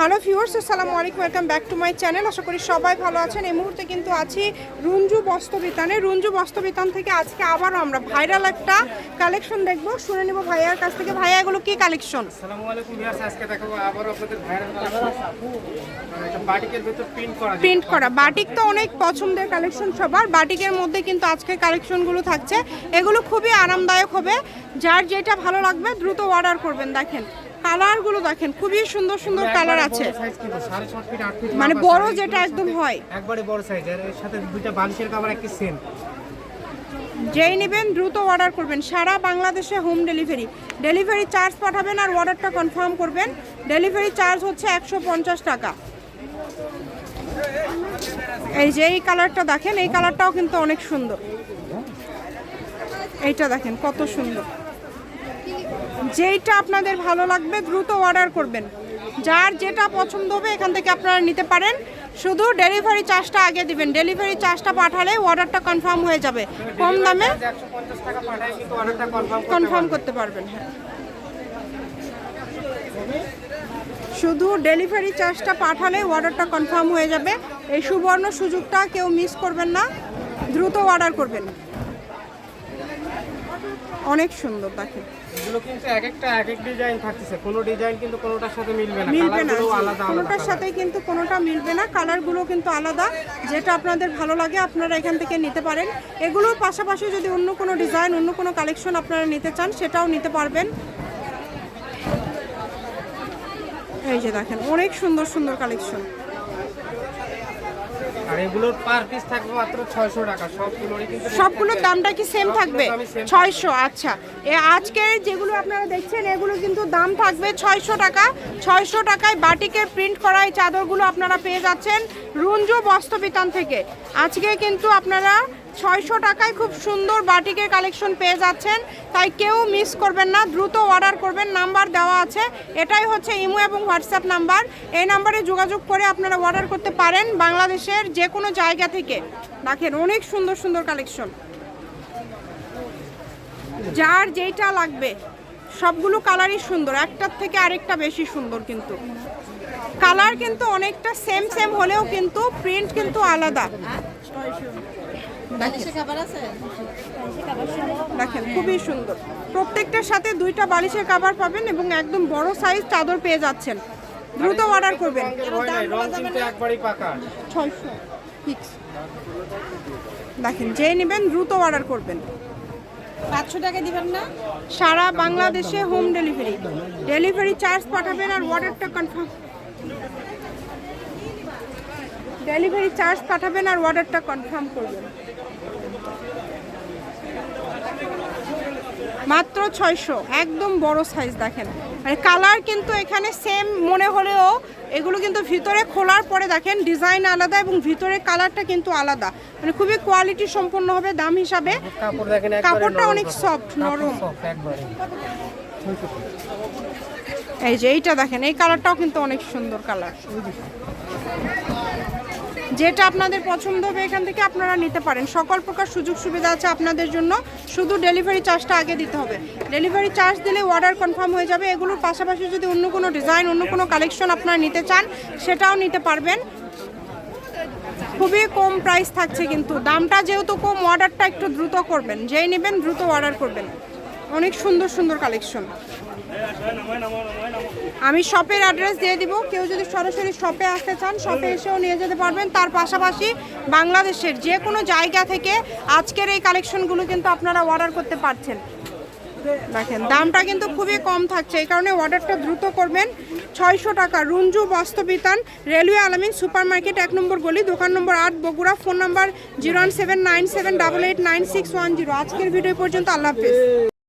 Hello viewers আসসালামু আলাইকুম welcome back to my channel আশা করি সবাই ভালো আছেন। এই মুহূর্তে কিন্তু আছি রুঞ্জু বস্ত্রবিতানে। রুঞ্জু বস্ত্রবিতান থেকে আজকে আবারও আমরা ভাইরাল একটা কালেকশন দেখব। শুনে নিব ভাইয়ার কাছ থেকে। ভাইয়া এগুলো কি কালেকশন আসসালামু আলাইকুম ভিউয়ার্স আজকে দেখাবো আবারও আপনাদের ভাইরাল বাটিকের ভিতর প্রিন্ট করা প্রিন্ট করা। বাটিক তো অনেক পছন্দের কালেকশন সবার। বাটিকের মধ্যে কিন্তু আজকের কালেকশনগুলো থাকছে। এগুলো খুবই আরামদায়ক হবে। যার যেটা ভালো লাগবে দ্রুত অর্ডার করবেন দেখেন। কালারগুলো দেখেন খুবই সুন্দর সুন্দর কালার আছে। মানে বড় যেটা একদম হয়। একবারে বড় সাইজ এর সাথে দুইটা বালিশের কাভার একই সেম যেই নেবেন দ্রুত অর্ডার করবেন। সারা বাংলাদেশে হোম ডেলিভারি ডেলিভারি চার্জ পাঠাবেন আর অর্ডারটা কনফার্ম করবেন। ডেলিভারি চার্জ হচ্ছে একশো পঞ্চাশ টাকা। এই যে এই কালারটা দেখেন এই কালারটাও কিন্তু অনেক সুন্দর। এইটা দেখেন কত সুন্দর। যেইটা আপনাদের ভালো লাগবে দ্রুত অর্ডার করবেন। যার যেটা পছন্দ হবে এখান থেকে আপনারা নিতে পারেন। শুধু ডেলিভারি চার্জটা আগে দিবেন। ডেলিভারি চার্জটা পাঠালে অর্ডারটা কনফার্ম হয়ে যাবে। কম দামে কনফার্ম করতে পারবেন হ্যাঁ। শুধু ডেলিভারি চার্জটা পাঠালে অর্ডারটা কনফার্ম হয়ে যাবে। এই সুবর্ণ সুযোগটা কেউ মিস করবেন না। দ্রুত অর্ডার করবেন। অনেক সুন্দর দেখেন এগুলো কিন্তু এক একটা এক এক ডিজাইন থাকতেছে। কোনো ডিজাইন কিন্তু কোনোটার সাথে মিলবে না। মিলবে না। কালারগুলো আলাদা আলাদা কোনোটার সাথে কিন্তু কোনোটা মিলবে না। কালারগুলো কিন্তু আলাদা। যেটা আপনাদের ভালো লাগে আপনারা এখান থেকে নিতে পারেন। এগুলোর পাশাপাশি যদি অন্য কোনো ডিজাইন অন্য কোনো কালেকশন আপনারা নিতে চান সেটাও নিতে পারবেন। এই যে দেখেন অনেক সুন্দর সুন্দর কালেকশন এগুলোর পার পিস থাকবে মাত্র ছয়শো টাকা। সবগুলোরই কিন্তু সবগুলোর দামটা কি সেম থাকবে? দামই same ছয়শো আচ্ছা। এ আজকের যেগুলো আপনারা দেখছেন এগুলো কিন্তু দাম থাকবে ছয়শো টাকা। ছয়শো টাকায় বাটিকের প্রিন্ট করা এই চাদরগুলো আপনারা পেয়ে যাচ্ছেন রঞ্জু বস্ত্রবিতান থেকে। আজকে কিন্তু আপনারা ছয়শো টাকায় খুব সুন্দর বাটিকের কালেকশন পেয়ে যাচ্ছেন। তাই কেউ মিস করবেন না, দ্রুত অর্ডার করবেন, নাম্বার দেওয়া আছে। এটাই হচ্ছে ইমো এবং হোয়াটসঅ্যাপ নাম্বার। এই নাম্বারে যোগাযোগ করে আপনারা অর্ডার করতে পারেন বাংলাদেশের যে কোনো জায়গা থেকে। দেখেন, অনেক সুন্দর সুন্দর কালেকশন। যার যেইটা লাগবে, সবগুলো কালারই সুন্দর, একটার থেকে আরেকটা বেশি সুন্দর কিন্তু। কালার কিন্তু অনেকটা সেম সেম হলেও কিন্তু প্রিন্ট কিন্তু আলাদা। দেখেন খুবই সুন্দর। প্রত্যেকটার সাথে দুইটা বালিশের কাভার পাবেন এবং একদম বড় সাইজ চাদর পেয়ে যাচ্ছেন। দ্রুত অর্ডার করবেন। ছয়শো ফিক্স দেখেন যে নেবেন দ্রুত অর্ডার করবেন। পাঁচশো টাকা দিবেন না? সারা বাংলাদেশে হোম ডেলিভারি ডেলিভারি চার্জ পাঠাবেন আর অর্ডারটা কনফার্ম ডেলিভারি চার্জ পাঠাবেন আর অর্ডারটা কনফার্ম করবেন। মাত্র ছয়শো একদম বড় সাইজ দেখেন। মানে কালার কিন্তু এখানে সেম মনে হলেও এগুলো কিন্তু ভিতরে খোলার পরে দেখেন ডিজাইন আলাদা এবং ভিতরে কালারটা কিন্তু আলাদা। মানে খুবই কোয়ালিটি সম্পন্ন হবে দাম হিসাবে। কাপড়টা অনেক soft, নরম। এই যে এইটা দেখেন এই কালারটাও কিন্তু অনেক সুন্দর কালার যেটা আপনাদের পছন্দ হবে এখান থেকে আপনারা নিতে পারেন। সকল প্রকার সুযোগ সুবিধা আছে আপনাদের জন্য। শুধু ডেলিভারি চার্জটা আগে দিতে হবে। ডেলিভারি চার্জ দিলে অর্ডার কনফার্ম হয়ে যাবে। এগুলোর পাশাপাশি যদি অন্য কোনো ডিজাইন অন্য কোনো কালেকশন আপনারা নিতে চান, সেটাও নিতে পারবেন। খুবই কম প্রাইস থাকছে কিন্তু। দামটা যেহেতু কম অর্ডারটা একটু দ্রুত করবেন। যেই নেবেন দ্রুত অর্ডার করবেন। অনেক সুন্দর সুন্দর কালেকশন আমি শপের অ্যাড্রেস দিয়ে দিব। কেউ যদি সরাসরি শপে আসতে চান শপে এসেও নিয়ে যেতে পারবেন। তার পাশাপাশি বাংলাদেশের যে কোনো জায়গা থেকে আজকের এই কালেকশনগুলো কিন্তু আপনারা অর্ডার করতে পারছেন। দেখেন, দামটা কিন্তু খুবই কম থাকছে। এই কারণে অর্ডারটা দ্রুত করবেন। ছয়শো টাকা Runju Bastrabitan, railway Alamin super market এক নম্বর গলি, দোকান নম্বর আট, Bogura. Phone number zero one seven nine seven double eight nine six one zero. আজকের ভিডিও পর্যন্ত। আল্লাহ হাফেজ।